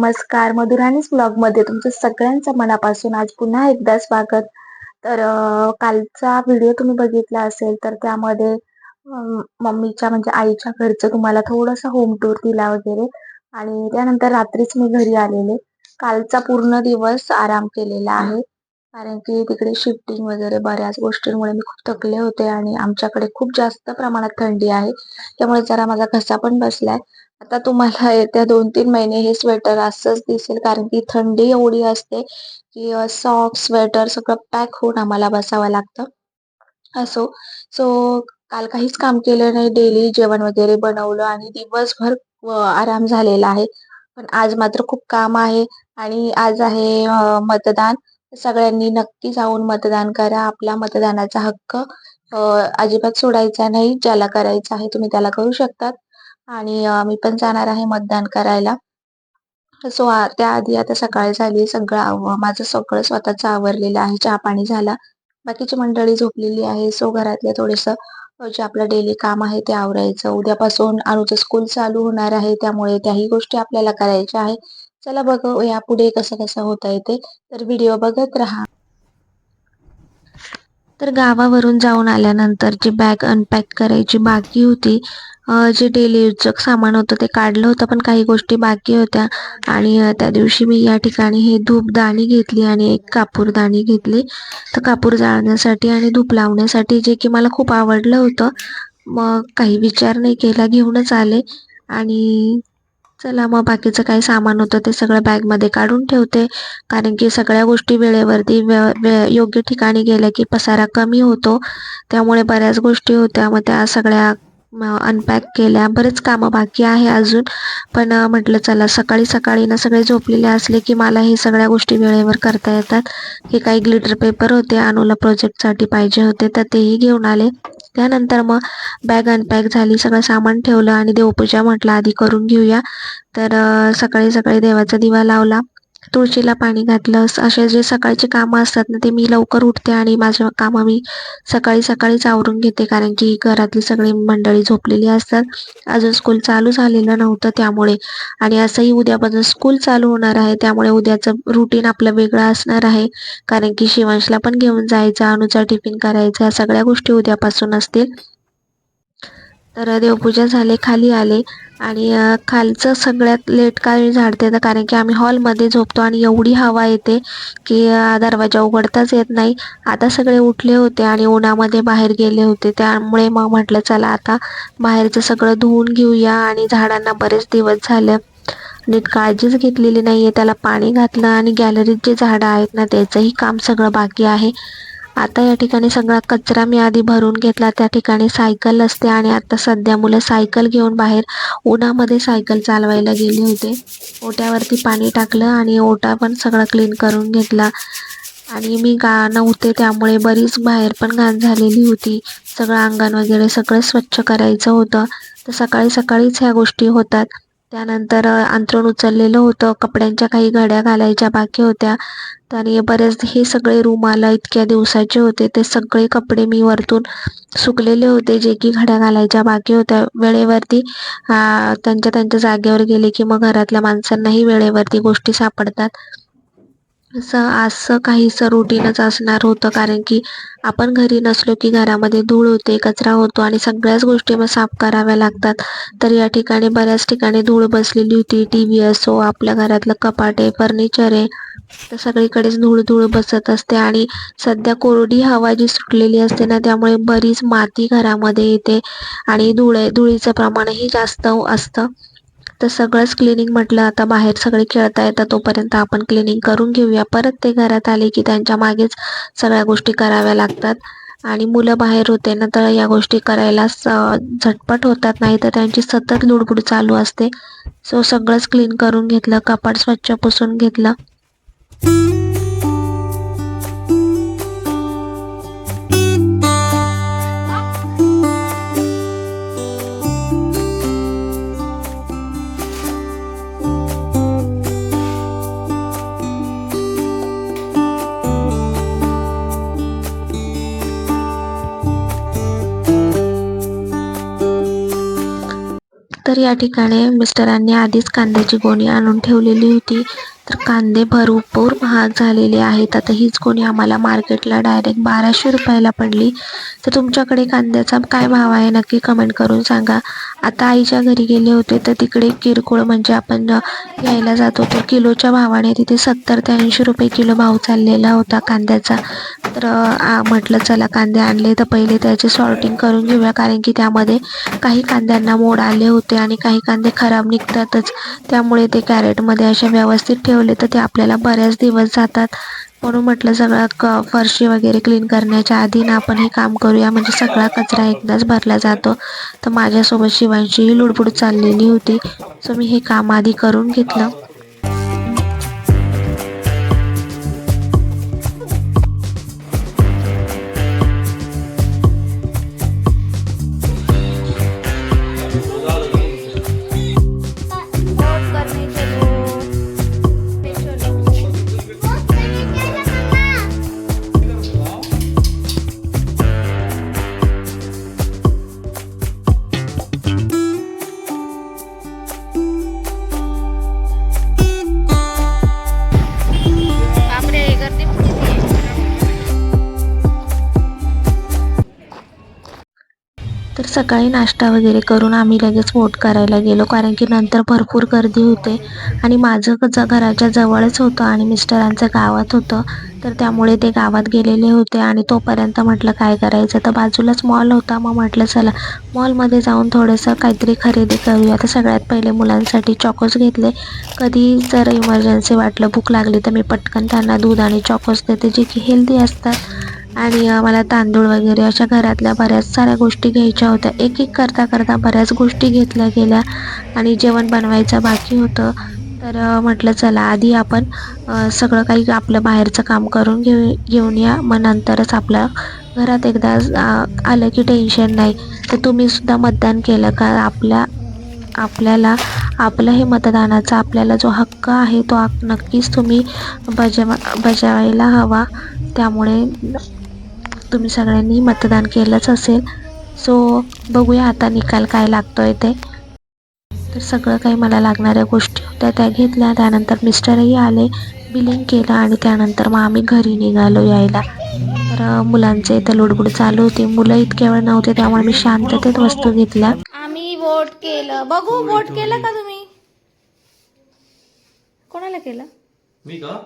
नमस्कार. मधुराणीच मध्ये तुमचं सगळ्यांचं मनापासून आज पुन्हा एकदा स्वागत. तर कालचा व्हिडिओ तुम्ही बघितला असेल तर त्यामध्ये मम्मीच्या म्हणजे आईच्या घरचं तुम्हाला थोडस होम टूर दिला वगैरे. आणि त्यानंतर रात्रीच मी घरी आलेले. कालचा पूर्ण दिवस आराम केलेला आहे. कारण की तिकडे शिफ्टिंग वगैरे बऱ्याच गोष्टींमुळे मी खूप थकले होते आणि आमच्याकडे खूप जास्त प्रमाणात थंडी आहे. त्यामुळे जरा माझा घसा पण बसलाय. आता तुम्हाला येत्या दोन तीन महिने हे स्वेटर असंच दिसेल कारण की थंडी एवढी असते की सॉक्स स्वेटर सगळं पॅक होऊन आम्हाला बसावं लागतं. असो सो काल काहीच काम केलं नाही डेली जेवण वगैरे बनवलं आणि दिवसभर आराम झालेला आहे. पण आज मात्र खूप काम आहे आणि आज आहे मतदान. सगळ्यांनी नक्की जाऊन मतदान करा. आपला मतदानाचा हक्क अजिबात सोडायचा नाही. ज्याला करायचा आहे तुम्ही त्याला करू शकतात. आणि मी पण जाणार आहे मतदान करायला. सो त्याआधी आता सकाळी झाली सगळं माझं सगळं स्वतःच आवरलेलं आहे. चहा पाणी झाला. बाकीची मंडळी झोपलेली आहे. सो घरातले थोडंसं जे आपलं डेली काम आहे ते आवरायचं. उद्यापासून अनुचं स्कूल चालू होणार आहे. त्यामुळे त्याही गोष्टी आपल्याला करायच्या आहे. चला बघ या पुढे कसं कसं होता येते. तर व्हिडिओ बघत राहा. तर गावावरून जाऊन आल्यानंतर जी बॅग अनपॅक करायची बाकी होती जे डेली यूजचं सामान होतं ते काढलं होतं पण काही गोष्टी बाकी होत्या. आणि त्या दिवशी मी या ठिकाणी हे धूपदाणी घेतली आणि एक कापूरदाणी घेतली. तर कापूर जाळण्यासाठी आणि धूप लावण्यासाठी जे की मला खूप आवडलं होतं मग काही विचार नाही केला घेऊनच आले. आणि चला मग बाकीचं काही सामान होतं ते सगळं बॅगमध्ये काढून ठेवते. कारण की सगळ्या गोष्टी वेळेवरती योग्य ठिकाणी गेल्या की पसारा कमी होतो. त्यामुळे बऱ्याच गोष्टी होत्या. मग त्या सगळ्या अनपॅक केल्या. बरेच कामं बाकी आहे अजून. पण म्हटलं चला सकाळी सकाळी ना सगळे झोपलेले असले की मला हे सगळ्या गोष्टी वेळेवर करता येतात. हे काही ग्लिटर पेपर होते अनुला प्रोजेक्टसाठी पाहिजे होते तर तेही घेऊन आले. त्यानंतर मग बॅग अनपॅक झाली सगळं सामान ठेवलं आणि देवपूजा म्हटलं आधी करून घेऊया. तर सकाळी सकाळी देवाचा दिवा लावला. तुळशीला पाणी घातलं असे जे सकाळचे कामं असतात ना ते मी लवकर उठते आणि माझं कामं मी सकाळी सकाळीच आवरून घेते. कारण की घरातली सगळी मंडळी झोपलेली असतात. अजून स्कूल चालू झालेलं नव्हतं त्यामुळे. आणि असंही उद्यापासून स्कूल चालू होणार आहे. त्यामुळे उद्याचं रुटीन आपलं वेगळं असणार आहे. कारण की शिवांशला पण घेऊन जायचं अनुचा टिफिन करायचा सगळ्या गोष्टी उद्यापासून असतील. तर देवपूजा झाले खाली आले आणि खालचं सगळ्यात लेट काय झाडते तर कारण की आम्ही हॉलमध्ये झोपतो आणि एवढी हवा येते की दरवाजा उघडताच येत नाही. आता सगळे उठले होते आणि उन्हामध्ये बाहेर गेले होते. त्यामुळे मग म्हटलं चला आता बाहेरचं सगळं धुवून घेऊया आणि झाडांना बरेच दिवस झाले. नीट काळजीच घेतलेली नाही आहे त्याला पाणी घातलं आणि गॅलरीत जे झाडं आहेत ना त्याचंही काम सगळं बाकी आहे. आता या ठिकाणी सगळा कचरा मी आधी भरून घेतला. त्या ठिकाणी सायकल असते आणि आता सध्या मुलं सायकल घेऊन बाहेर उन्हामध्ये सायकल चालवायला गेले होते. ओट्यावरती पाणी टाकलं आणि ओटा पण सगळं क्लीन करून घेतला. आणि मी गा नव्हते त्यामुळे बरीच बाहेर पण घाण झालेली होती. सगळं अंगण वगैरे सगळं स्वच्छ करायचं होतं. तर सकाळी सकाळीच ह्या गोष्टी होतात. त्यानंतर अंतरण उचललेलं होतं. कपड्यांच्या काही घड्या घालायच्या बाकी होत्या. आणि बरेच हे सगळे रुमाला इतक्या दिवसाचे होते. ते सगळे कपडे मी वरतून सुकलेले होते. जे की घड्या घालायच्या बाकी होत्या. वेळेवरती त्यांच्या त्यांच्या जागेवर गेले की मग घरातल्या माणसांनाही वेळेवरती गोष्टी सापडतात. असं असं काहीसं रुटीनच असणार होतं कारण की आपण घरी नसलो की घरामध्ये धूळ होते कचरा होतो आणि सगळ्याच गोष्टी मग साफ कराव्या लागतात. तर या ठिकाणी बऱ्याच ठिकाणी धूळ बसलेली होती टी व्ही असो आपल्या घरातलं कपाट आहे फर्निचर आहे तर सगळीकडेच धूळ धूळ बसत असते आणि सध्या कोरडी हवा जी सुटलेली असते ना त्यामुळे बरीच माती घरामध्ये येते आणि धुळे धुळीचं प्रमाणही जास्त असतं. तर सगळंच क्लिनिंग म्हटलं आता बाहेर सगळे खेळता येतात तोपर्यंत आपण क्लिनिंग करून घेऊया. परत ते घरात आले की त्यांच्या मागेच सगळ्या गोष्टी कराव्या लागतात. आणि मुलं बाहेर होते ना तर या गोष्टी करायला झटपट होतात नाही तर त्यांची सतत लुडबुड चालू असते. सो सगळंच क्लीन करून घेतलं कपाट स्वच्छ पुसून घेतलं. तर या ठिकाणी मिस्टरांनी आधीच कांद्याची गोणी आणून ठेवलेली होती. तर कांदे भरपूर महाग झालेले आहेत. आता हीच कोणी आम्हाला मार्केटला डायरेक्ट बाराशे रुपयाला पडली. तर तुमच्याकडे कांद्याचा काय भाव आहे? नक्की कमेंट करून सांगा. आता आईच्या घरी गेले होते तर तिकडे किरकोळ म्हणजे आपण यायला जातो. तर किलोच्या भावाने तिथे सत्तर ते ऐंशी रुपये किलो भाव चाललेला होता कांद्याचा. तर म्हटलं चला कांदे आणले तर पहिले त्याचे सॉर्टिंग करून घेऊया. कारण की त्यामध्ये काही कांद्यांना मोड आले होते आणि काही कांदे खराब निघतातच. त्यामुळे ते कॅरेटमध्ये असे व्यवस्थित ठेव ठेवले तर ते आपल्याला बऱ्याच दिवस जातात. म्हणून म्हटलं सगळं क फरशी वगैरे क्लीन करण्याच्या आधी ना आपण हे काम करूया. म्हणजे सगळा कचरा एकदाच भरला जातो. तर माझ्यासोबत शिवांशीही लुडबुड चाललेली होती. सो मी हे काम आधी करून घेतलं. सकाळी नाश्ता वगैरे करून आम्ही लगेच वोट करायला गेलो कारण की नंतर भरपूर गर्दी होते. आणि माझं ज घराच्या जवळच होतं आणि मिस्टरांचं गावात होतं. तर त्यामुळे ते गावात गेलेले होते आणि तोपर्यंत म्हटलं काय करायचं? तर बाजूलाच मॉल होता. मग म्हटलं चला मॉलमध्ये जाऊन थोडंसं काहीतरी खरेदी करूया. तर सगळ्यात पहिले मुलांसाठी चॉकोस घेतले. कधी जर इमर्जन्सी वाटलं भूक लागली तर मी पटकन त्यांना दूध आणि चॉकोस देते जे की हेल्दी असतात. आणि मला तांदूळ वगैरे अशा घरातल्या बऱ्याच साऱ्या गोष्टी घ्यायच्या होत्या. एक एक करता करता बऱ्याच गोष्टी घेतल्या गेल्या आणि जेवण बनवायचं बाकी होतं. तर म्हटलं चला आधी आपण सगळं काही आपलं बाहेरचं काम करून घेऊ घेऊन या. मग नंतरच आपलं घरात एकदा आलं की टेन्शन नाही. तर तुम्हीसुद्धा मतदान केलं का? आपल्या आपल्याला आपलं हे मतदानाचा आपल्याला जो हक्क आहे तो नक्कीच तुम्ही बजावा बजावायला हवा. त्यामुळे तुम्ही सगळ्यांनी मतदान केलंच असेल. सो बघूया आता निकाल काय लागतोय ते. तर सगळं काही मला लागणाऱ्या गोष्टी होत्या त्या घेतल्या. त्यानंतर मिस्टरही आले बिलिंग केलं आणि त्यानंतर मग आम्ही घरी निघालो यायला. तर मुलांचे इथं लुडबुड चालू होती. मुलं इतक्या वेळ नव्हते त्यामुळे मी शांततेत वस्तू घेतल्या. आम्ही वोट केलं. बघू वोट केलं का तुम्ही? कोणाला केलं? मी का?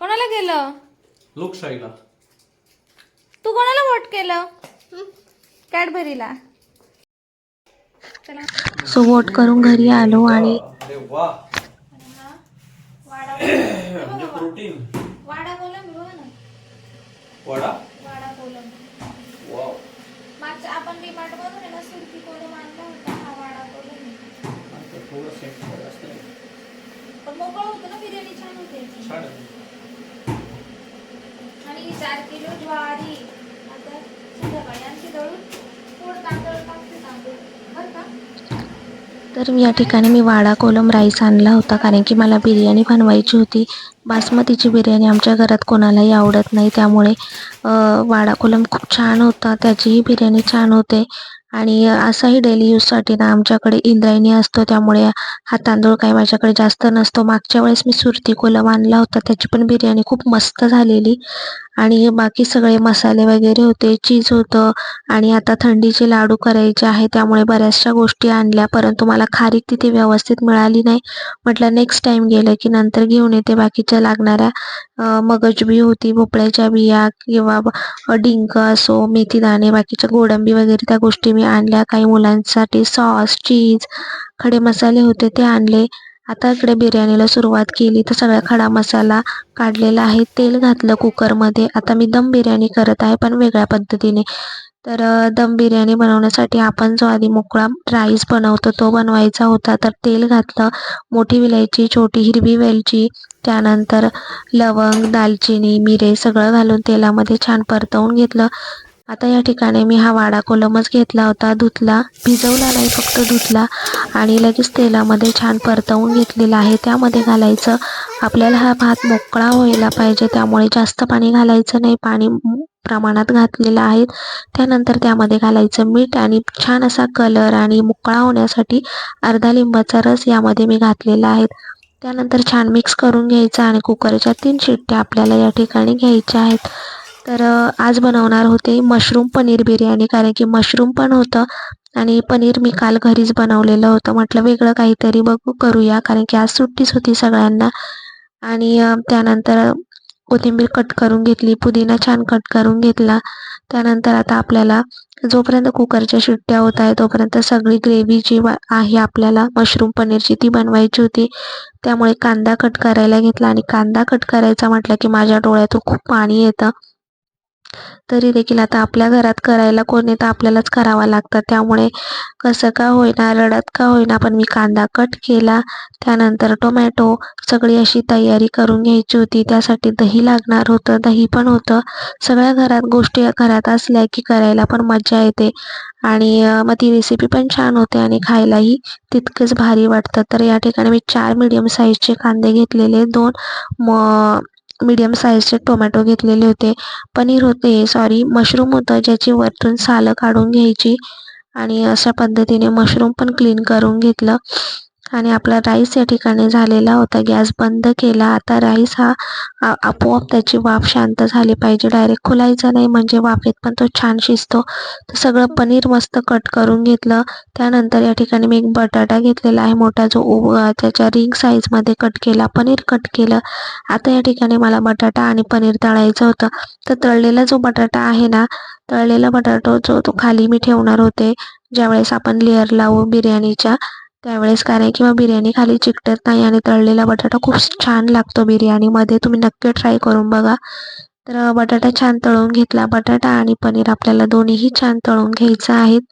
कोणाला केलं? लोकशाहीला. तू कोणाला वोट केलं? कॅडबरीला चला. सो वोट करून घरी आलो आणि वाडा म्हणजे प्रोटीन वाडा वडा? मागच्या आपण डीमार्ट मधून आहे ना सुरती कोलम आणला होता हा वाडा कोलम आहे. थोडं सेट जास्त नाही. पण मोकळं होतं ना बिर्याणी छान होते. याची. छान आहे. आणि चार किलो ज्वारी आता संध्याकाळी आणखी दळून पोट तांदूळ टाकते तांदूळ बरं का तर या ठिकाणी मी वाडा कोलम राईस आणला होता कारण की मला बिर्याणी बनवायची होती. बासमतीची बिर्याणी आमच्या घरात कोणालाही आवडत नाही त्यामुळे वाडा कोलम खूप छान होता त्याचीही बिर्याणी छान होते. आणि असाही डेली यूजसाठी ना आमच्याकडे इंद्रायणी असतो त्यामुळे हा तांदूळ काही माझ्याकडे जास्त नसतो. मागच्या वेळेस मी सुरती कोलम आणला होता त्याची पण बिर्याणी खूप मस्त झालेली. आणि बाकी सगळे मसाले वगैरे होते चीज होतं आणि आता थंडीचे लाडू करायचे आहे त्यामुळे बऱ्याचशा गोष्टी आणल्या परंतु मला खारीक तिथे व्यवस्थित मिळाली नाही. म्हटलं नेक्स्ट टाइम गेलं की नंतर घेऊन येते बाकीच्या लागणाऱ्या मगजबी होती भोपळ्याच्या बिया किंवा डिंक असो मेथी दाणे बाकीच्या गोडंबी वगैरे त्या गोष्टी मी आणल्या. काही मुलांसाठी सॉस चीज खडे मसाले होते ते आणले. आता इकडे बिर्याणीला सुरुवात केली. तर सगळा खडा मसाला काढलेला आहे. तेल घातलं कुकरमध्ये. आता मी दम बिर्याणी करत आहे पण वेगळ्या पद्धतीने. तर दम बिर्याणी बनवण्यासाठी आपण जो आधी मोकळा राईस बनवतो तो बनवायचा होता. तर तेल घातलं मोठी विलायची छोटी हिरवी वेलची त्यानंतर लवंग दालचिनी मिरे सगळं घालून तेलामध्ये छान परतवून घेतलं. आता या ठिकाणी मी हा वाडा कोलमच घेतला होता धुतला भिजवला नाही फक्त धुतला आणि लगेच तेलामध्ये छान परतवून घेतलेला आहे. त्यामध्ये घालायचं आपल्याला हा भात मोकळा व्हायला पाहिजे त्यामुळे जास्त पाणी घालायचं नाही. पाणी प्रमाणात घातलेलं आहे. त्यानंतर त्यामध्ये घालायचं मीठ आणि छान असा कलर आणि मोकळा होण्यासाठी अर्धा लिंबाचा रस यामध्ये मी घातलेला आहे. त्यानंतर छान मिक्स करून घ्यायचं आणि कुकरच्या तीन शिट्ट्या आपल्याला या ठिकाणी घ्यायच्या आहेत. तर आज बनवणार होते मशरूम पनीर बिर्याणी कारण की मशरूम पण होतं आणि पनीर मी काल घरीच बनवलेलं होतं. म्हटलं वेगळं काहीतरी बघू करूया कारण की आज सुट्टीच होती सगळ्यांना. आणि त्यानंतर कोथिंबीर कट करून घेतली पुदिना छान कट करून घेतला. त्यानंतर आता आपल्याला जोपर्यंत कुकरच्या शिट्ट्या होत आहे तोपर्यंत सगळी ग्रेव्ही जी आहे आपल्याला मशरूम पनीरची ती बनवायची होती. त्यामुळे कांदा कट करायला घेतला आणि कांदा कट करायचा म्हटलं की माझ्या डोळ्यातून खूप पाणी येतं. तरी देखील आता आपल्या घरात करायला कोणी तर आपल्यालाच करावा लागतं. त्यामुळे कसं का होईना रडत का होईना पण मी कांदा कट केला. त्यानंतर टोमॅटो सगळी अशी तयारी करून घ्यायची होती. त्यासाठी दही लागणार होतं दही पण होतं. सगळ्या घरात गोष्टी घरात असल्या की करायला पण मजा येते. आणि मग ती रेसिपी पण छान होते आणि खायलाही तितकंच भारी वाटतं. तर या ठिकाणी मी चार मीडियम साईजचे कांदे घेतलेले दोन म मीडियम साईजचे टोमॅटो घेतलेले होते. पनीर होते सॉरी मशरूम होतं ज्याची वरतून सालं काढून घ्यायची आणि अशा पद्धतीने मशरूम पण क्लीन करून घेतलं. आणि आपला राईस या ठिकाणी झालेला होता. गॅस बंद केला. आता राईस हा आपोआप त्याची वाफ शांत झाली पाहिजे. डायरेक्ट खुलायचा नाही म्हणजे वाफेत पण तो छान शिजतो. तर सगळं पनीर मस्त कट करून घेतलं. त्यानंतर या ठिकाणी मी एक बटाटा घेतलेला आहे. मोठा जो त्याच्या रिंग साईजमध्ये कट केला. पनीर कट केलं. आता या ठिकाणी मला बटाटा आणि पनीर तळायचं होतं. तर तळलेला जो बटाटा आहे ना तळलेला बटाटा जो तो खाली मी ठेवणार होते. ज्यावेळेस आपण लेअर लावू बिर्याणीच्या. त्यावेळेस कारण किंवा बिर्याणी खाली चिकटत नाही आणि तळलेला बटाटा खूप छान लागतो बिर्याणीमध्ये. तुम्ही नक्की ट्राय करून बघा. तर बटाटा छान तळून घेतला. बटाटा आणि पनीर आपल्याला दोन्हीही छान तळून घ्यायचं आहेत.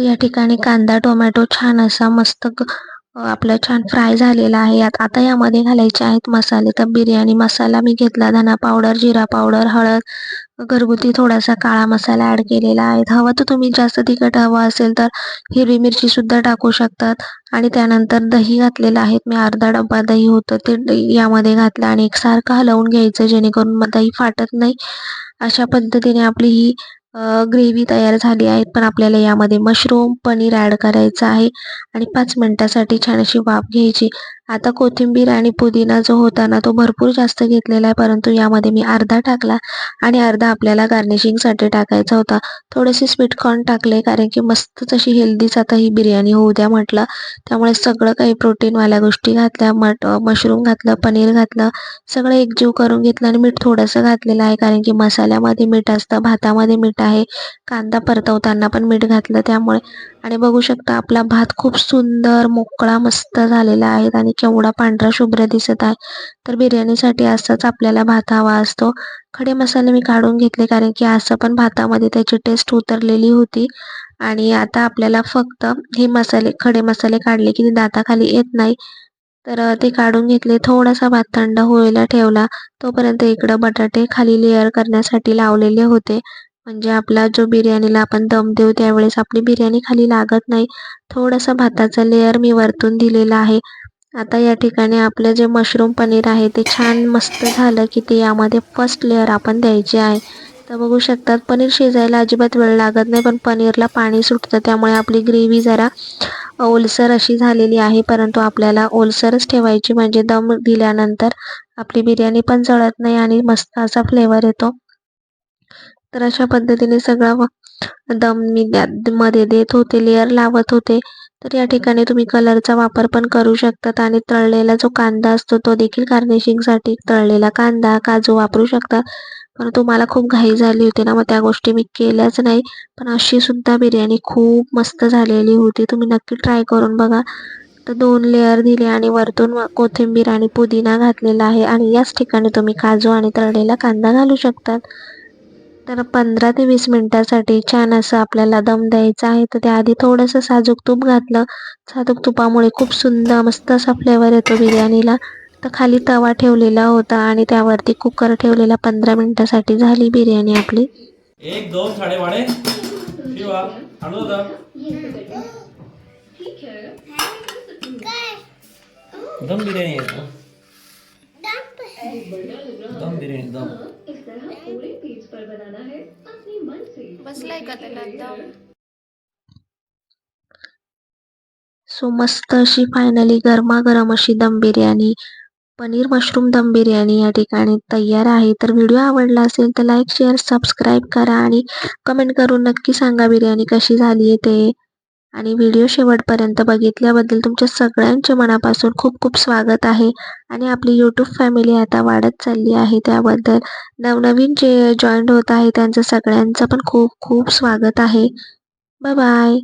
या ठिकाणी कांदा टोमॅटो छान असा मस्त आपला छान फ्राय झालेला आहे. यात आता यामध्ये घालायचे आहेत मसाले. तर बिर्याणी मसाला मी घेतला धना पावडर जिरा पावडर हळद घरगुती थोडासा काळा मसाला ॲड केलेला आहे. हवं तर तुम्ही जास्त तिखट हवं असेल तर हिरवी मिरची सुद्धा टाकू शकतात. आणि त्यानंतर दही घातलेलं आहे. मी अर्धा डब्बा दही होतं ते यामध्ये घातलं आणि एकसारखं हलवून घ्यायचं जेणेकरून मग दही फाटत नाही. अशा पद्धतीने आपली ही ग्रेव्ही तयार झाली आहे पण आपल्याला यामध्ये मशरूम पनीर ॲड करायचं आहे आणि पाच मिनटासाठी छान अशी वाफ घ्यायची. आता कोथिंबीर आणि पुदिना जो होता ना तो भरपूर जास्त घेतलेला आहे परंतु यामध्ये मी अर्धा टाकला आणि अर्धा आपल्याला गार्निशिंगसाठी टाकायचा होता. थोडेसे स्वीटकॉर्न टाकले कारण की मस्तच अशी हेल्दीच आता ही बिर्याणी होऊ द्या म्हटलं. त्यामुळे सगळं काही प्रोटीनवाल्या गोष्टी घातल्या मट मशरूम घातलं पनीर घातलं सगळं एकजीव करून घेतलं आणि मीठ थोडंसं घातलेलं आहे कारण की मसाल्यामध्ये मीठ असतं भातामध्ये मीठ आहे कांदा परतवताना पण मीठ घातलं त्यामुळे. आणि बघू शकता आपला भात खूप सुंदर मोकळा मस्त झालेला आहे आणि केवढा पांढरा शुभ्र दिसत आहे. तर बिर्याणीसाठी असाच आपल्याला भात हवा असतो. खडे मसाले मी काढून घेतले कारण की असं पण भातामध्ये त्याची टेस्ट उतरलेली होती. आणि आता आपल्याला फक्त हे मसाले खडे मसाले काढले की दाताखाली येत नाही. तर ते काढून घेतले. थोडासा भात थंड होईला ठेवला. तोपर्यंत इकडं बटाटे खाली लेअर करण्यासाठी लावलेले होते. म्हणजे आपला जो बिर्याणीला आपण दम देऊ त्यावेळेस आपली बिर्याणी खाली लागत नाही. थोडासा भाताचा लेअर मी वरतून दिलेला आहे. आता या ठिकाणी आपलं जे मशरूम पनीर आहे ते छान मस्त झालं की ते यामध्ये फर्स्ट लेअर आपण द्यायचे आहे. तर बघू शकतात पनीर शिजायला अजिबात वेळ लागत नाही पण पनीरला पाणी सुटतं त्यामुळे आपली ग्रेव्ही जरा ओलसर अशी झालेली आहे परंतु आपल्याला ओलसरच ठेवायची म्हणजे दम दिल्यानंतर आपली बिर्याणी पण जळत नाही आणि मस्त असा फ्लेवर येतो. तर अशा पद्धतीने सगळा दम मी मध्ये देत होते लेअर लावत होते. तर या ठिकाणी तुम्ही कलरचा वापर पण करू शकतात आणि तळलेला जो कांदा असतो तो देखील गार्निशिंगसाठी तळलेला कांदा काजू वापरू शकता. परंतु मला खूप घाई झाली होती ना मग त्या गोष्टी मी केल्याच नाही. पण अशी सुद्धा बिर्याणी खूप मस्त झालेली होती. तुम्ही नक्की ट्राय करून बघा. तर दोन लेअर दिले आणि वरतून कोथिंबीर आणि पुदिना घातलेला आहे. आणि याच ठिकाणी तुम्ही काजू आणि तळलेला कांदा घालू शकतात. तर पंधरा ते वीस मिनटासाठी छान असं आपल्याला दम द्यायचा आहे. तर त्याआधी थोडंसं साजूक तूप घातलं. साजूक तुपामुळे खूप सुंदर मस्त असा फ्लेवर येतो बिर्याणीला. तर खाली तवा ठेवलेला होता आणि त्यावरती कुकर ठेवलेला पंधरा मिनटासाठी झाली बिर्याणी आपली. एक दोन साडेवाडे. शिवा दादा दम। बिर्याणी आहे का? दम बिर्याणी दम बसलाय का त्याला दम। सो मस्त अशी फायनली गरमागरम अशी दम बिर्याणी पनीर मशरूम दम बिर्याणी या ठिकाणी तयार आहे. तर व्हिडिओ आवडला असेल तर लाईक शेअर सबस्क्राईब करा आणि कमेंट करून नक्की सांगा बिर्याणी कशी झाली आहे ते. आणि व्हिडिओ शेवटपर्यंत बघितल्याबद्दल तुमच्या सगळ्यांचे मनापासून खूप खूप स्वागत आहे. आणि आपली यूट्यूब फॅमिली आता वाढत चालली आहे. त्याबद्दल नवनवीन जे जॉईंट होत आहे त्यांचं सगळ्यांचं पण खूप खूप स्वागत आहे. Bye bye